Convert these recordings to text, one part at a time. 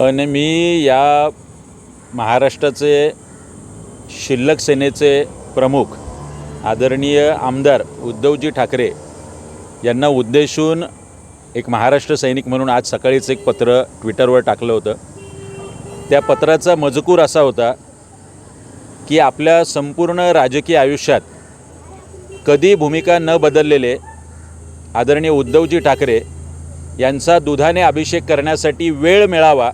आणि मी या महाराष्ट्राचे शिल्लक सेनेचे प्रमुख आदरणीय आमदार उद्धवजी ठाकरे यांना उद्देशून एक महाराष्ट्र सैनिक म्हणून आज सकाळीच एक पत्र ट्विटरवर टाकलं होतं. त्या पत्राचा मजकूर असा होता की आपल्या संपूर्ण राजकीय आयुष्यात कधी भूमिका न बदललेले आदरणीय उद्धवजी ठाकरे यांचा दुधाने अभिषेक करण्यासाठी वेळ मिळावा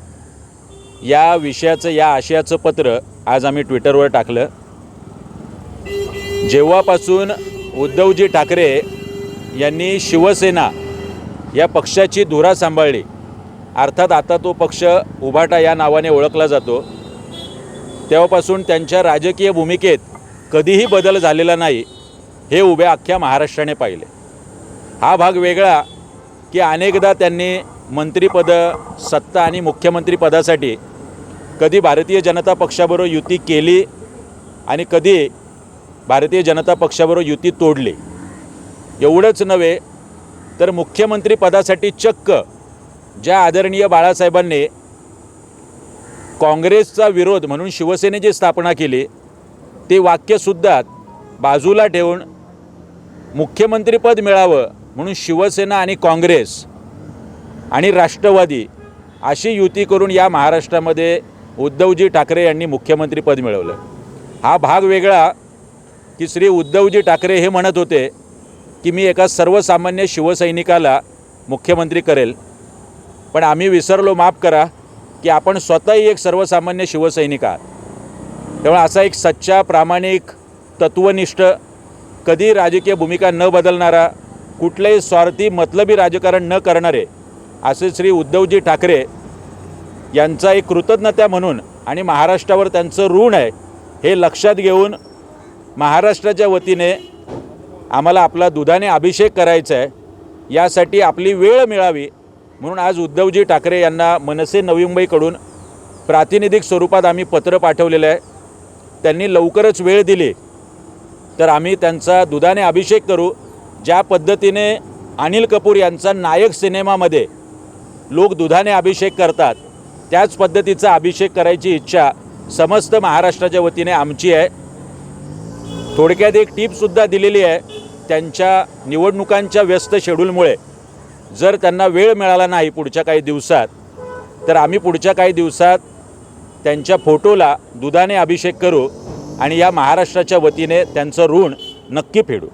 या विषयाचं या आशयाचं पत्र आज आम्ही ट्विटरवर टाकलं. जेव्हापासून उद्धवजी ठाकरे यांनी शिवसेना या पक्षाची धुरा सांभाळली अर्थात आता तो पक्ष उभाटा या नावाने ओळखला जातो तेव्हापासून त्यांच्या राजकीय भूमिकेत कधीही बदल झालेला नाही हे उभ्या अख्ख्या महाराष्ट्राने पाहिले. हा भाग वेगळा की अनेकदा त्यांनी मंत्रिपदं सत्ता आणि मुख्यमंत्रीपदासाठी कधी भारतीय जनता पक्षाबरोबर युती केली आणि कधी भारतीय जनता पक्षाबरोबर युती तोडली? एवढंच नव्हे तर मुख्यमंत्रीपदासाठी चक्क ज्या आदरणीय बाळासाहेबांनी काँग्रेसचा विरोध म्हणून शिवसेनेची स्थापना केली ते वाक्यसुद्धा बाजूला ठेवून मुख्यमंत्रीपद मिळावं म्हणून शिवसेना आणि काँग्रेस आणि राष्ट्रवादी अशी युती करून या महाराष्ट्रामध्ये उद्धवजी ठाकरे यांनी मुख्यमंत्रीपद मिळवलं. हा भाग वेगळा की श्री उद्धवजी ठाकरे हे म्हणत होते की मी एका सर्वसामान्य शिवसैनिकाला मुख्यमंत्री करेल. पण आम्ही विसरलो माफ करा की आपण स्वतःही एक सर्वसामान्य शिवसैनिक आहात. त्यामुळे असा एक सच्चा प्रामाणिक तत्वनिष्ठ कधी राजकीय भूमिका न बदलणारा कुठलेही स्वार्थी मतलबी राजकारण न करणारे असे श्री उद्धवजी ठाकरे यांचा एक कृतज्ञता म्हणून आणि महाराष्ट्रावर त्यांचं ऋण आहे हे लक्षात घेऊन महाराष्ट्राच्या वतीने आम्हाला आपला दुधाने अभिषेक करायचा आहे. यासाठी आपली वेळ मिळावी म्हणून आज उद्धवजी ठाकरे यांना मनसे नवी मुंबईकडून प्रातिनिधिक स्वरूपात आम्ही पत्र पाठवलेलं आहे. त्यांनी लवकरच वेळ दिली. तर आम्ही त्यांचा दुधाने अभिषेक करू. ज्या पद्धतीने अनिल कपूर यांचा नायक सिनेमामध्ये लोक दुधाने अभिषेक करतात. त्याच पद्धतीचा अभिषेक करायची इच्छा समस्त महाराष्ट्राच्या वतीने आमची आहे. थोडक्यात एक टीपसुद्धा दिलेली आहे. त्यांच्या निवडणुकांच्या व्यस्त शेड्यूलमुळे जर त्यांना वेळ मिळाला नाही पुढच्या काही दिवसात तर आम्ही पुढच्या काही दिवसात त्यांच्या फोटोला दुधाने अभिषेक करू आणि या महाराष्ट्राच्या वतीने त्यांचं ऋण नक्की फेडू.